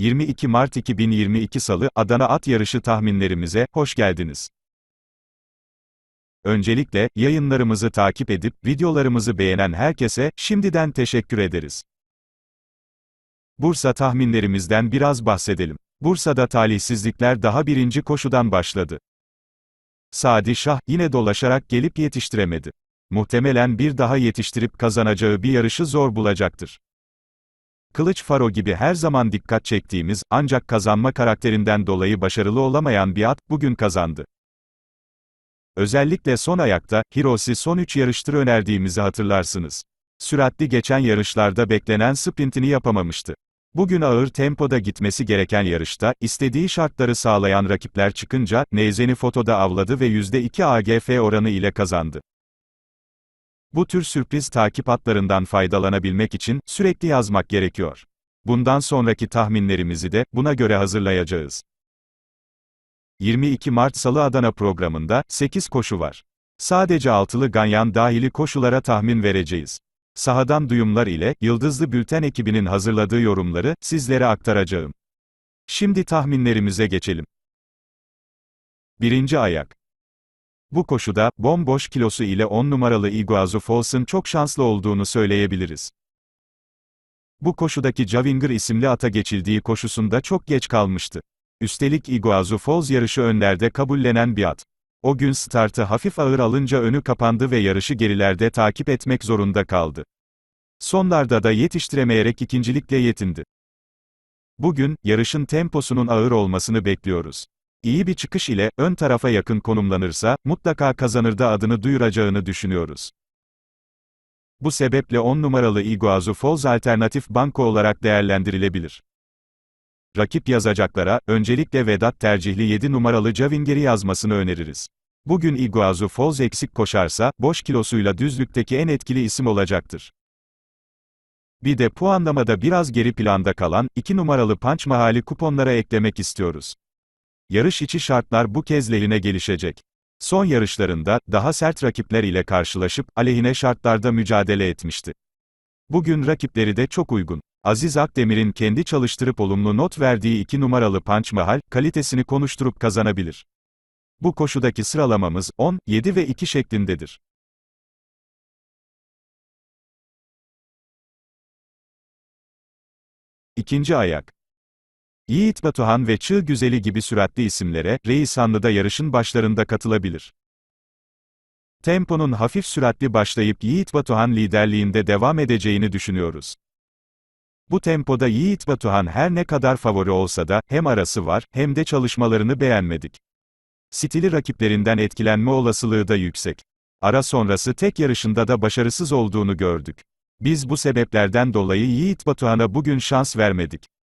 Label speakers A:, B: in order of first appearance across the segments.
A: 22 Mart 2022 Salı, Adana At Yarışı tahminlerimize, hoş geldiniz. Öncelikle, yayınlarımızı takip edip, videolarımızı beğenen herkese, şimdiden teşekkür ederiz. Bursa tahminlerimizden biraz bahsedelim. Bursa'da talihsizlikler daha birinci koşudan başladı. Sadi Şah, yine dolaşarak gelip yetiştiremedi. Muhtemelen bir daha yetiştirip kazanacağı bir yarışı zor bulacaktır. Kılıç Faro gibi her zaman dikkat çektiğimiz, ancak kazanma karakterinden dolayı başarılı olamayan bir at, bugün kazandı. Özellikle son ayakta, Hiroshi son 3 yarıştır önerdiğimizi hatırlarsınız. Süratli geçen yarışlarda beklenen sprintini yapamamıştı. Bugün ağır tempoda gitmesi gereken yarışta, istediği şartları sağlayan rakipler çıkınca, Neyzen'i fotoda avladı ve %2 AGF oranı ile kazandı. Bu tür sürpriz takip atlarından faydalanabilmek için, sürekli yazmak gerekiyor. Bundan sonraki tahminlerimizi de, buna göre hazırlayacağız. 22 Mart Salı Adana programında, 8 koşu var. Sadece altılı ganyan dahili koşulara tahmin vereceğiz. Sahadan duyumlar ile, Yıldızlı Bülten ekibinin hazırladığı yorumları, sizlere aktaracağım. Şimdi tahminlerimize geçelim. Birinci ayak. Bu koşuda, bomboş kilosu ile 10 numaralı Iguazu Falls'ın çok şanslı olduğunu söyleyebiliriz. Bu koşudaki Javinger isimli ata geçildiği koşusunda çok geç kalmıştı. Üstelik Iguazu Falls yarışı önlerde kabullenen bir at. O gün startı hafif ağır alınca önü kapandı ve yarışı gerilerde takip etmek zorunda kaldı. Sonlarda da yetiştiremeyerek ikincilikle yetindi. Bugün, yarışın temposunun ağır olmasını bekliyoruz. İyi bir çıkış ile, ön tarafa yakın konumlanırsa, mutlaka kazanır da adını duyuracağını düşünüyoruz. Bu sebeple 10 numaralı Iguazu Falls alternatif banko olarak değerlendirilebilir. Rakip yazacaklara, öncelikle Vedat tercihli 7 numaralı Cavinger'i yazmasını öneririz. Bugün Iguazu Falls eksik koşarsa, boş kilosuyla düzlükteki en etkili isim olacaktır. Bir de puanlamada biraz geri planda kalan, 2 numaralı Punch Mahali kuponlara eklemek istiyoruz. Yarış içi şartlar bu kez lehine gelişecek. Son yarışlarında, daha sert rakipler ile karşılaşıp, aleyhine şartlarda mücadele etmişti. Bugün rakipleri de çok uygun. Aziz Akdemir'in kendi çalıştırıp olumlu not verdiği 2 numaralı Punch Mahal, kalitesini konuşturup kazanabilir. Bu koşudaki sıralamamız, 10, 7 ve 2 şeklindedir. İkinci ayak. Yiğit Batuhan ve Çığ Güzeli gibi süratli isimlere, Reisanlı'da yarışın başlarında katılabilir. Temponun hafif süratli başlayıp Yiğit Batuhan liderliğinde devam edeceğini düşünüyoruz. Bu tempoda Yiğit Batuhan her ne kadar favori olsa da, hem arası var, hem de çalışmalarını beğenmedik. Stili rakiplerinden etkilenme olasılığı da yüksek. Ara sonrası tek yarışında da başarısız olduğunu gördük. Biz bu sebeplerden dolayı Yiğit Batuhan'a bugün şans vermedik.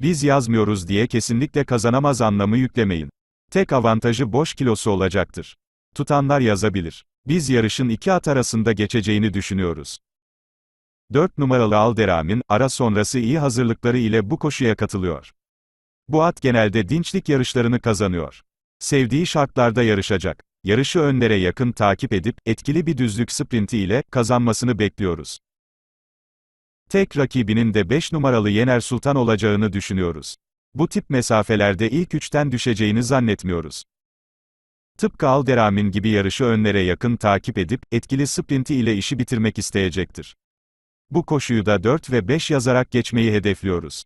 A: Biz yazmıyoruz diye kesinlikle kazanamaz anlamı yüklemeyin. Tek avantajı boş kilosu olacaktır. Tutanlar yazabilir. Biz yarışın iki at arasında geçeceğini düşünüyoruz. 4 numaralı Alderam'in, ara sonrası iyi hazırlıkları ile bu koşuya katılıyor. Bu at genelde dinçlik yarışlarını kazanıyor. Sevdiği şartlarda yarışacak. Yarışı önlere yakın takip edip, etkili bir düzlük sprinti ile, kazanmasını bekliyoruz. Tek rakibinin de 5 numaralı Yener Sultan olacağını düşünüyoruz. Bu tip mesafelerde ilk üçten düşeceğini zannetmiyoruz. Tıpkı Alderamin gibi yarışı önlere yakın takip edip, etkili sprinti ile işi bitirmek isteyecektir. Bu koşuyu da 4 ve 5 yazarak geçmeyi hedefliyoruz.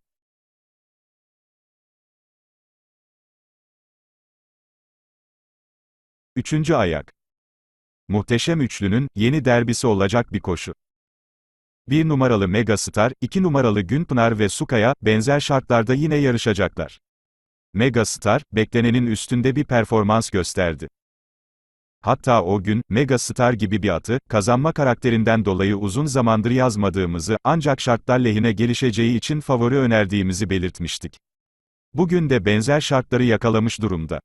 A: Üçüncü ayak. Muhteşem Üçlü'nün, yeni derbisi olacak bir koşu. 1 numaralı Megastar, 2 numaralı Günpınar ve Sukaya, benzer şartlarda yine yarışacaklar. Megastar, beklenenin üstünde bir performans gösterdi. Hatta o gün, Megastar gibi bir atı, kazanma karakterinden dolayı uzun zamandır yazmadığımızı, ancak şartlar lehine gelişeceği için favori önerdiğimizi belirtmiştik. Bugün de benzer şartları yakalamış durumda.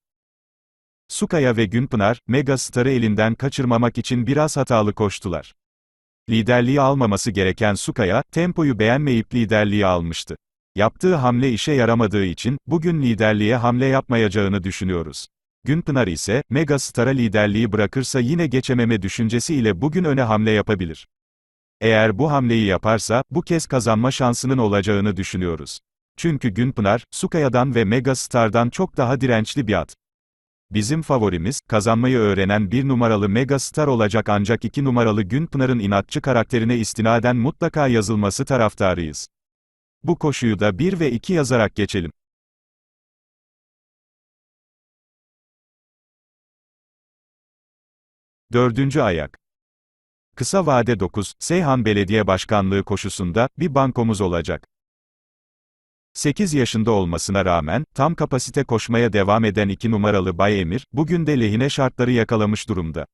A: Sukaya ve Günpınar, Megastar'ı elinden kaçırmamak için biraz hatalı koştular. Liderliği almaması gereken Sukaya, tempoyu beğenmeyip liderliği almıştı. Yaptığı hamle işe yaramadığı için, bugün liderliğe hamle yapmayacağını düşünüyoruz. Günpınar ise, Megastar'a liderliği bırakırsa yine geçememe düşüncesi ile bugün öne hamle yapabilir. Eğer bu hamleyi yaparsa, bu kez kazanma şansının olacağını düşünüyoruz. Çünkü Günpınar, Sukaya'dan ve Megastar'dan çok daha dirençli bir at. Bizim favorimiz, kazanmayı öğrenen bir numaralı Megastar olacak ancak iki numaralı Günpınar'ın inatçı karakterine istinaden mutlaka yazılması taraftarıyız. Bu koşuyu da 1 ve 2 yazarak geçelim. Dördüncü ayak. Kısa vade 9, Seyhan Belediye Başkanlığı koşusunda, bir bankomuz olacak. 8 yaşında olmasına rağmen, tam kapasite koşmaya devam eden 2 numaralı Bay Emir, bugün de lehine şartları yakalamış durumda.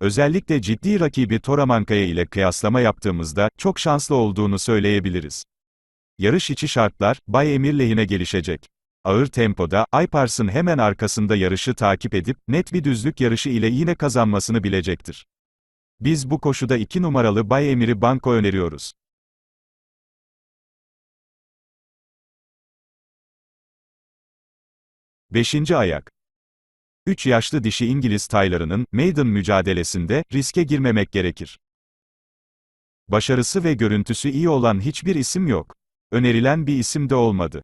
A: Özellikle ciddi rakibi Toramankaya ile kıyaslama yaptığımızda, çok şanslı olduğunu söyleyebiliriz. Yarış içi şartlar, Bay Emir lehine gelişecek. Ağır tempoda, Aypars'ın hemen arkasında yarışı takip edip, net bir düzlük yarışı ile yine kazanmasını bilecektir. Biz bu koşuda 2 numaralı Bay Emir'i banko öneriyoruz. 5. ayak 3 yaşlı dişi İngiliz taylarının Maiden mücadelesinde riske girmemek gerekir. Başarısı ve görüntüsü iyi olan hiçbir isim yok. Önerilen bir isim de olmadı.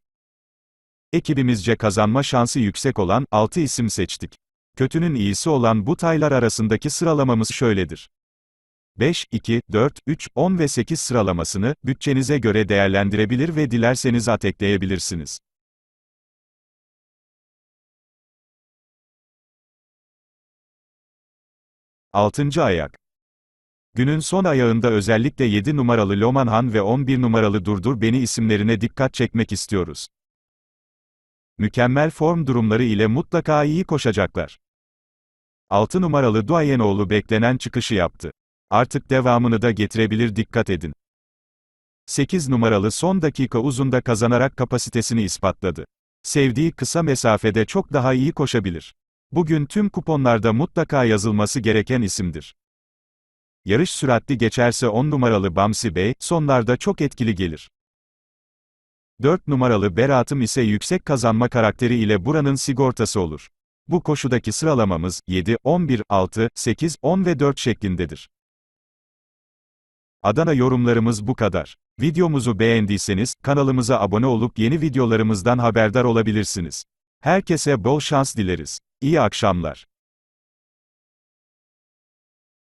A: Ekibimizce kazanma şansı yüksek olan 6 isim seçtik. Kötünün iyisi olan bu taylar arasındaki sıralamamız şöyledir. 5, 2, 4, 3, 10 ve 8 sıralamasını bütçenize göre değerlendirebilir ve dilerseniz atekleyebilirsiniz. 6. ayak. Günün son ayağında özellikle 7 numaralı Lomanhan ve 11 numaralı Durdur Beni isimlerine dikkat çekmek istiyoruz. Mükemmel form durumları ile mutlaka iyi koşacaklar. 6 numaralı Duayenoğlu beklenen çıkışı yaptı. Artık devamını da getirebilir dikkat edin. 8 numaralı son dakika uzunda kazanarak kapasitesini ispatladı. Sevdiği kısa mesafede çok daha iyi koşabilir. Bugün tüm kuponlarda mutlaka yazılması gereken isimdir. Yarış süratli geçerse 10 numaralı Bamsi Bey, sonlarda çok etkili gelir. 4 numaralı Beratım ise yüksek kazanma karakteri ile buranın sigortası olur. Bu koşudaki sıralamamız, 7, 11, 6, 8, 10 ve 4 şeklindedir. Adana yorumlarımız bu kadar. Videomuzu beğendiyseniz, kanalımıza abone olup yeni videolarımızdan haberdar olabilirsiniz. Herkese bol şans dileriz. İyi akşamlar.